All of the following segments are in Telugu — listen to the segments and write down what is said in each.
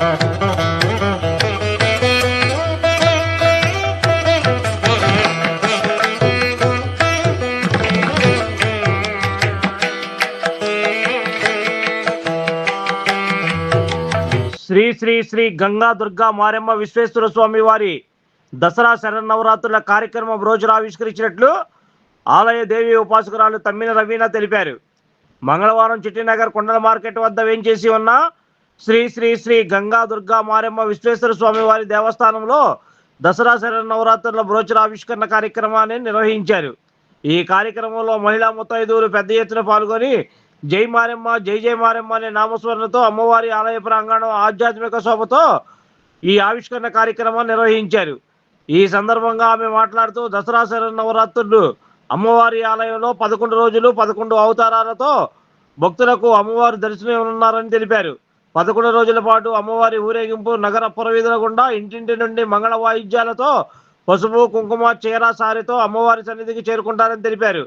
శ్రీ శ్రీ శ్రీ గంగా దుర్గా మారెమ్మ విశ్వేశ్వర స్వామి వారి దసరా శరన్నవరాత్రుల కార్యక్రమం రోజున ఆవిష్కరించినట్లు ఆలయ దేవి ఉపాసకురాలు తమ్మిన రవీణ తెలిపారు. మంగళవారం చిట్టినగర్ కొండల మార్కెట్ వద్ద వేంచేసి ఉన్న శ్రీ శ్రీ శ్రీ గంగా దుర్గా మారెమ్మ విశ్వేశ్వర స్వామి వారి దేవస్థానంలో దసరా శరన్నవరాత్రుల బ్రోచర ఆవిష్కరణ కార్యక్రమాన్ని నిర్వహించారు. ఈ కార్యక్రమంలో మహిళా ముత్తైదువులు పెద్ద ఎత్తున పాల్గొని జై మారెమ్మ జై జై మారెమ్మ అనే నామస్మరణతో అమ్మవారి ఆలయ ప్రాంగణం ఆధ్యాత్మిక శోభతో ఈ ఆవిష్కరణ కార్యక్రమాన్ని నిర్వహించారు. ఈ సందర్భంగా ఆమె మాట్లాడుతూ దసరా శరణ నవరాత్రులు అమ్మవారి ఆలయంలో పదకొండు రోజులు పదకొండు అవతారాలతో భక్తులకు అమ్మవారు ఉన్నారని తెలిపారు. పదకొండు రోజుల పాటు అమ్మవారి ఊరేగింపు నగర పురవీధుల గుండా ఇంటింటి నుండి మంగళ వాయిద్యాలతో పసుపు కుంకుమ చీర సారితో అమ్మవారి సన్నిధికి చేరుకుంటారని తెలిపారు.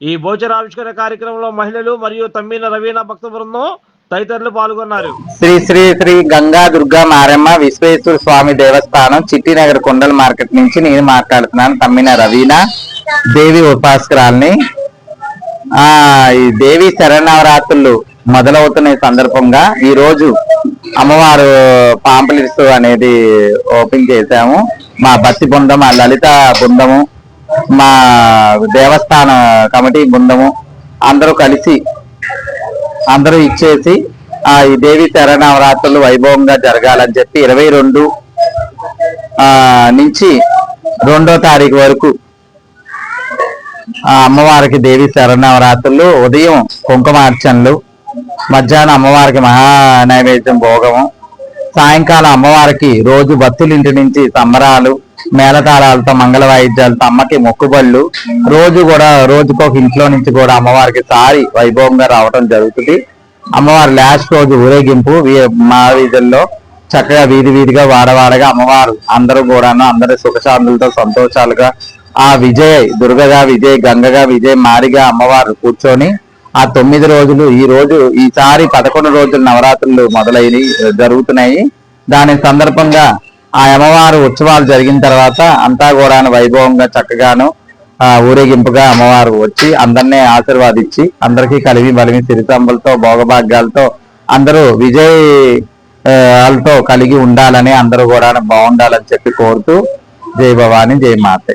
ఈ భోజన ఆవిష్కరణ కార్యక్రమంలో మహిళలు మరియు తమ్మిన రవీణ భక్త బృందం తదితరులు పాల్గొన్నారు. శ్రీ శ్రీ శ్రీ గంగా దుర్గా మారమ్మ విశ్వేశ్వర స్వామి దేవస్థానం చిట్టినగర్ కొండల మార్కెట్ నుంచి నేను మాట్లాడుతున్నాను తమ్మిన రవీణ దేవి ఉపాసకురాల్ని. ఆ ఈ దేవి శరణవరాత్రులు మొదలవుతున్న ఈ సందర్భంగా ఈ రోజు అమ్మవారు పాంప్లెట్స్ అనేది ఓపెన్ చేశాము. మా భక్తి బృందం మా లలిత బృందము మా దేవస్థాన కమిటీ బృందము అందరూ కలిసి అందరూ ఇచ్చేసి ఆ ఈ దేవి శరణవరాత్రులు వైభవంగా జరగాలని చెప్పి ఇరవై రెండు నుంచి రెండో తారీఖు వరకు ఆ అమ్మవారికి దేవి శరణవరాత్రులు ఉదయం కుంకుమార్చనలు మధ్యాహ్నం అమ్మవారికి మహా నైవేద్యం భోగము. సాయంకాలం అమ్మవారికి రోజు భక్తులు ఇంటి నుంచి సంబరాలు మేళతాళాలతో మంగళ వాయిద్యాలతో అమ్మకి మొక్కుబళ్ళు. రోజు కూడా రోజుకొక ఇంట్లో నుంచి కూడా అమ్మవారికి సారి వైభవంగా రావడం జరుగుతుంది. అమ్మవారి లాస్ట్ రోజు ఊరేగింపు మా వీధుల్లో చక్కగా వీధి వీధిగా వాడవాడగా అమ్మవారు అందరూ కూడాను అందరి సుఖశాంతులతో సంతోషాలుగా ఆ విజయ్ దుర్గగా విజయ్ గంగగా విజయ్ మారిగా అమ్మవారు కూర్చొని ఆ తొమ్మిది రోజులు ఈ రోజు ఈసారి పదకొండు రోజులు నవరాత్రులు మొదలైన జరుగుతున్నాయి. దాని సందర్భంగా ఆ అమ్మవారు ఉత్సవాలు జరిగిన తర్వాత అంతా కూడా వైభవంగా చక్కగాను ఆ ఊరేగింపుగా అమ్మవారు వచ్చి అందరినీ ఆశీర్వాదించి అందరికీ కలివి బలిమి సిరితంబులతో భోగభాగ్యాలతో అందరూ విజయ్ కలిగి ఉండాలని అందరూ కూడా బాగుండాలని చెప్పి కోరుతూ జై భవాని జై మాతే.